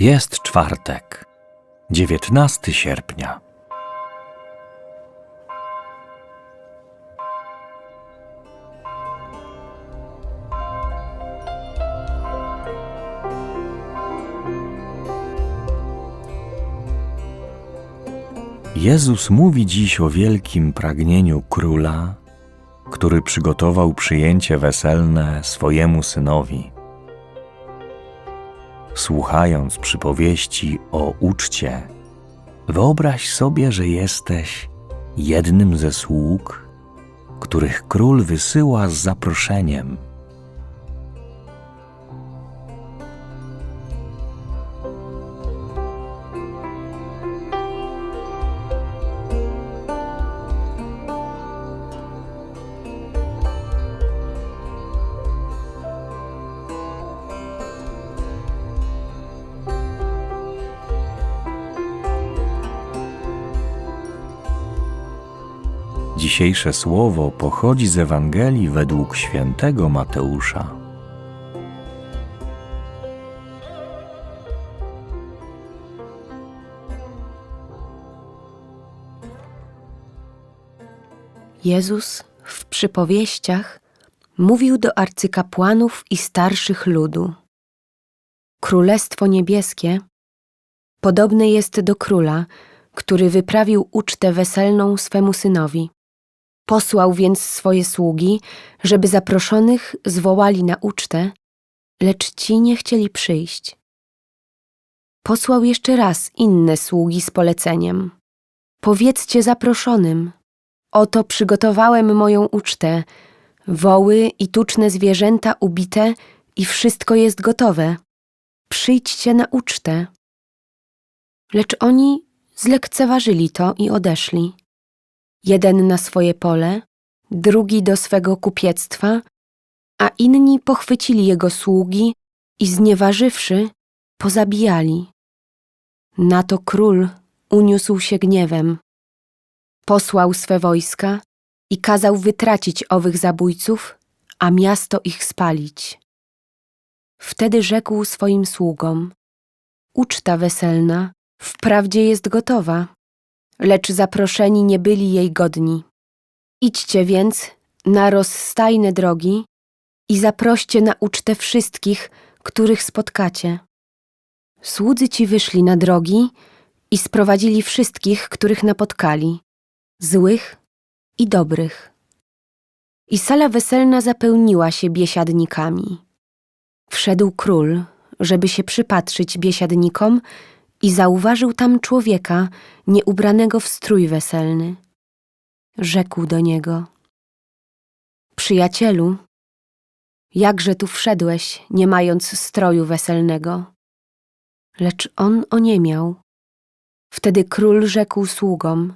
Jest czwartek, 19 sierpnia. Jezus mówi dziś o wielkim pragnieniu króla, który przygotował przyjęcie weselne swojemu synowi. Słuchając przypowieści o uczcie, wyobraź sobie, że jesteś jednym ze sług, których król wysyła z zaproszeniem. Dzisiejsze słowo pochodzi z Ewangelii według świętego Mateusza. Jezus w przypowieściach mówił do arcykapłanów i starszych ludu. Królestwo niebieskie podobne jest do króla, który wyprawił ucztę weselną swemu synowi. Posłał więc swoje sługi, żeby zaproszonych zwołali na ucztę, lecz ci nie chcieli przyjść. Posłał jeszcze raz inne sługi z poleceniem. Powiedzcie zaproszonym, oto przygotowałem moją ucztę, woły i tuczne zwierzęta ubite i wszystko jest gotowe. Przyjdźcie na ucztę. Lecz oni zlekceważyli to i odeszli. Jeden na swoje pole, drugi do swego kupiectwa, a inni pochwycili jego sługi i znieważywszy, pozabijali. Na to król uniósł się gniewem. Posłał swe wojska i kazał wytracić owych zabójców, a miasto ich spalić. Wtedy rzekł swoim sługom: Uczta weselna wprawdzie jest gotowa, lecz zaproszeni nie byli jej godni. Idźcie więc na rozstajne drogi i zaproście na ucztę wszystkich, których spotkacie. Słudzy ci wyszli na drogi i sprowadzili wszystkich, których napotkali, złych i dobrych. I sala weselna zapełniła się biesiadnikami. Wszedł król, żeby się przypatrzyć biesiadnikom i zauważył tam człowieka nieubranego w strój weselny. Rzekł do niego: Przyjacielu, jakże tu wszedłeś, nie mając stroju weselnego? Lecz on oniemiał. Wtedy król rzekł sługom: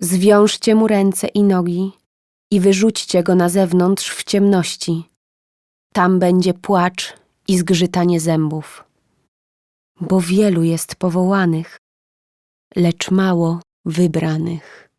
Zwiążcie mu ręce i nogi i wyrzućcie go na zewnątrz w ciemności. Tam będzie płacz i zgrzytanie zębów bo wielu jest powołanych, lecz mało wybranych.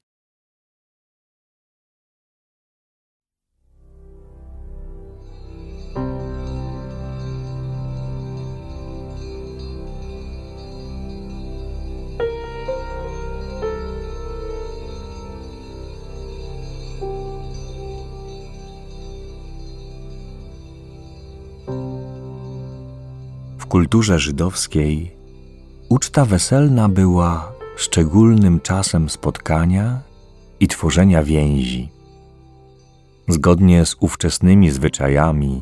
Kulturze żydowskiej uczta weselna była szczególnym czasem spotkania i tworzenia więzi. Zgodnie z ówczesnymi zwyczajami,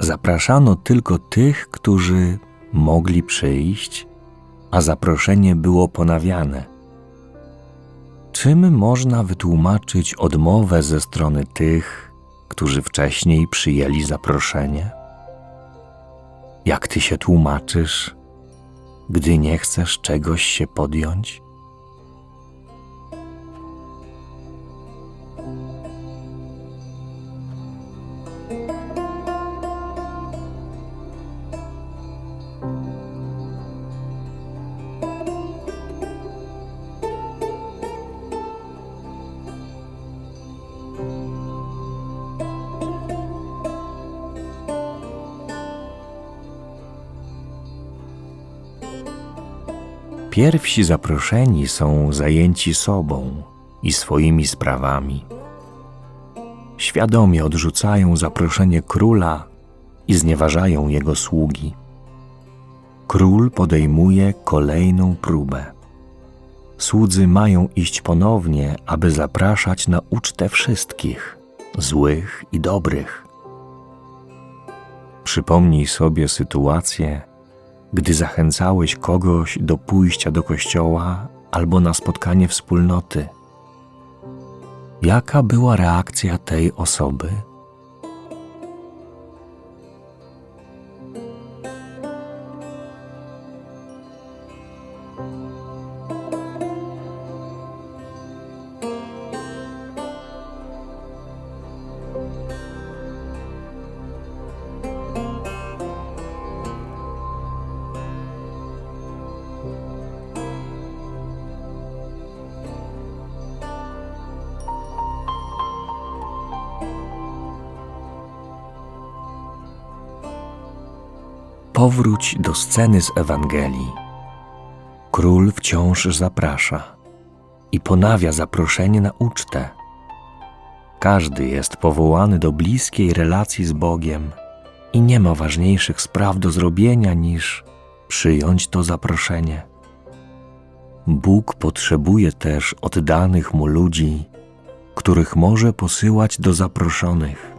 zapraszano tylko tych, którzy mogli przyjść, a zaproszenie było ponawiane. Czym można wytłumaczyć odmowę ze strony tych, którzy wcześniej przyjęli zaproszenie? Jak ty się tłumaczysz, gdy nie chcesz czegoś się podjąć? Pierwsi zaproszeni są zajęci sobą i swoimi sprawami. Świadomie odrzucają zaproszenie króla i znieważają jego sługi. Król podejmuje kolejną próbę. Słudzy mają iść ponownie, aby zapraszać na ucztę wszystkich, złych i dobrych. Przypomnij sobie sytuację, gdy zachęcałeś kogoś do pójścia do kościoła albo na spotkanie wspólnoty. Jaka była reakcja tej osoby? Powróć do sceny z Ewangelii. Król wciąż zaprasza i ponawia zaproszenie na ucztę. Każdy jest powołany do bliskiej relacji z Bogiem i nie ma ważniejszych spraw do zrobienia niż przyjąć to zaproszenie. Bóg potrzebuje też oddanych mu ludzi, których może posyłać do zaproszonych.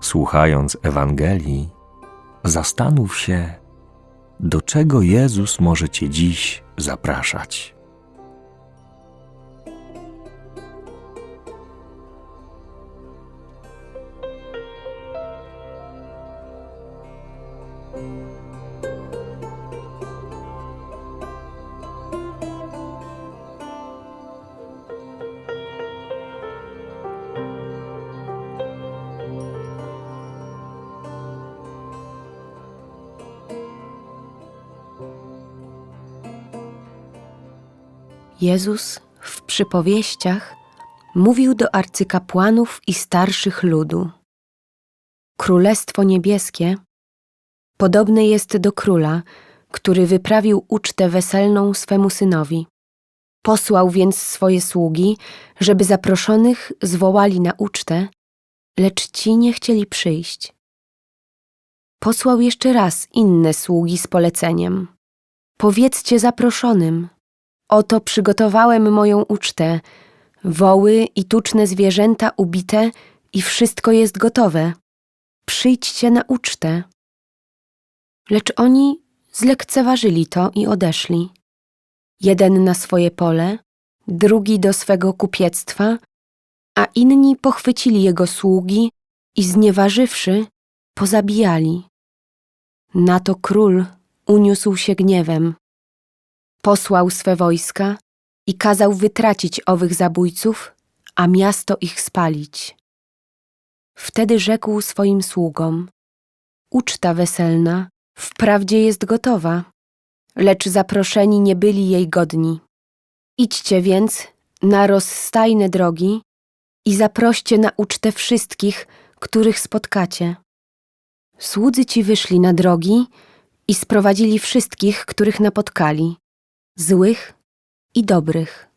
Słuchając Ewangelii, zastanów się, do czego Jezus może Cię dziś zapraszać. Jezus w przypowieściach mówił do arcykapłanów i starszych ludu. Królestwo niebieskie podobne jest do króla, który wyprawił ucztę weselną swemu synowi. Posłał więc swoje sługi, żeby zaproszonych zwołali na ucztę, lecz ci nie chcieli przyjść. Posłał jeszcze raz inne sługi z poleceniem. Powiedzcie zaproszonym, Oto przygotowałem moją ucztę, woły i tuczne zwierzęta ubite i wszystko jest gotowe. Przyjdźcie na ucztę. Lecz oni zlekceważyli to i odeszli. Jeden na swoje pole, drugi do swego kupiectwa, a inni pochwycili jego sługi i znieważywszy, pozabijali. Na to król uniósł się gniewem posłał swe wojska i kazał wytracić owych zabójców, a miasto ich spalić. Wtedy rzekł swoim sługom: Uczta weselna wprawdzie jest gotowa, lecz zaproszeni nie byli jej godni. Idźcie więc na rozstajne drogi i zaproście na ucztę wszystkich, których spotkacie. Słudzy ci wyszli na drogi i sprowadzili wszystkich, których napotkali złych i dobrych.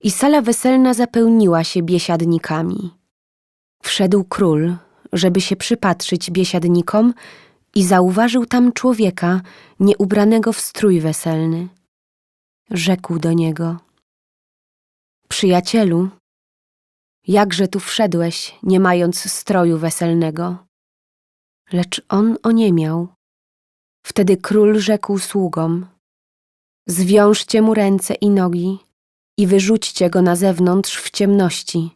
I sala weselna zapełniła się biesiadnikami. Wszedł król, żeby się przypatrzyć biesiadnikom i zauważył tam człowieka nieubranego w strój weselny. Rzekł do niego: Przyjacielu, jakże tu wszedłeś, nie mając stroju weselnego? Lecz on oniemiał. Wtedy król rzekł sługom: Zwiążcie mu ręce i nogi i wyrzućcie go na zewnątrz w ciemności.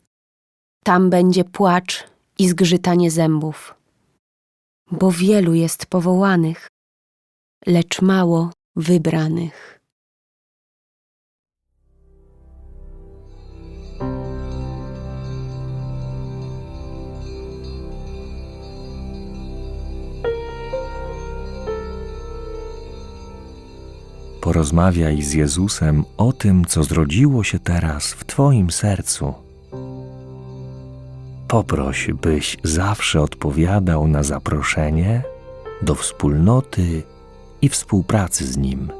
Tam będzie płacz i zgrzytanie zębów. Bo wielu jest powołanych, lecz mało wybranych. Porozmawiaj z Jezusem o tym, co zrodziło się teraz w Twoim sercu. Poproś, byś zawsze odpowiadał na zaproszenie do wspólnoty i współpracy z Nim.